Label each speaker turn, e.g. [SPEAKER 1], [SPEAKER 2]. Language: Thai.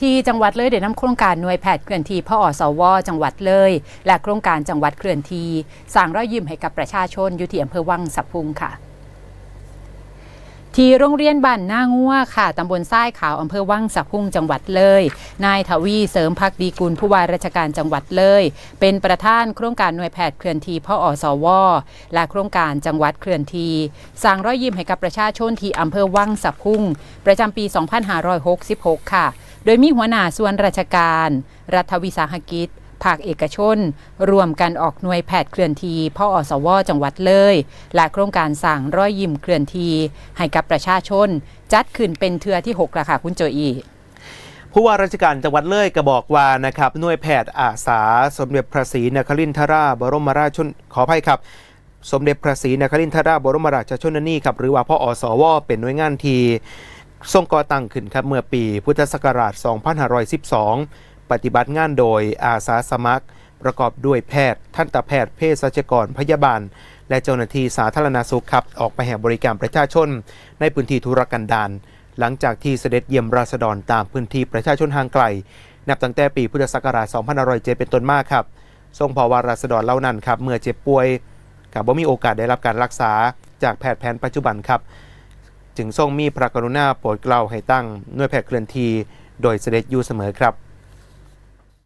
[SPEAKER 1] ที่จังหวัดเลยได้นำโครงการหน่วยแพทย์เคลื่อนที่พออสว จังหวัดเลย และโครงการจังหวัดเคลื่อนที่สร้างรอยยิ้มให้กับประชาชนอยู่ที่อำเภอวังสะพุงค่ะที่โรงเรียนบ้านนางัวค่ะ ตำบลทรายขาว อำเภอวังสะพุงจังหวัดเลย นายทวีเสริมพักดีกุลผู้ว่าราชการจังหวัดเลย เป็นประธานโครงการหน่วยแพทย์เคลื่อนที่พออสว และโครงการจังหวัดเคลื่อนที่สร้างรอยยิ้มให้กับประชาชนที่อำเภอวังสะพุงประจำปี 2566 ค่ะ โดยมีหัวหน้าส่วนราชการ รัฐวิสาหกิจ ภาคเอกชน รวมกันออกหน่วยแพทย์เคลื่อนทีพ่ออสวจังหวัดเลย และโครงการสั่งร้อยยิ้มเคลื่อนที ให้กับประชาชน จัดขึ้นเป็นเทือที่6ละค่ะคุณโจอี
[SPEAKER 2] ผู้ว่าราชการจังหวัดเลยก็บอกว่านะครับหน่วยแพทย์อาสา สมเด็จพระศรีนครินทราบรมราชชนขออภัยครับ สมเด็จพระศรีนครินทราบรมราชชนนีครับหรือว่าพ่ออสว เป็นหน่วยงานที่ ทรงก่อตั้งขึ้นครับเมื่อปีพุทธศักราช 2512 ปฏิบัติงานโดยอาสาสมัคร ประกอบด้วยแพทย์ทันตแพทย์เภสัชกรพยาบาล และเจ้าหน้าที่สาธารณสุขครับออกไปให้บริการประชาชน ในพื้นที่ธุรกันดารหลังจากที่เสด็จเยี่ยมราษฎรตามพื้นที่ประชาชนห่างไกล นับตั้งแต่ปีพุทธศักราช 2507 เป็นต้นมาครับ ทรงภาวะราษฎรเหล่านั้นครับเมื่อเจ็บป่วยกับว่ามีโอกาสได้รับการรักษาจากแพทย์แผนปัจจุบันครับ จึงทรงมีพระกรุณาโปรดเกล้าให้ตั้งหน่วยแพทย์เคลื่อนที่ โดยเสด็จอยู่เสมอครับ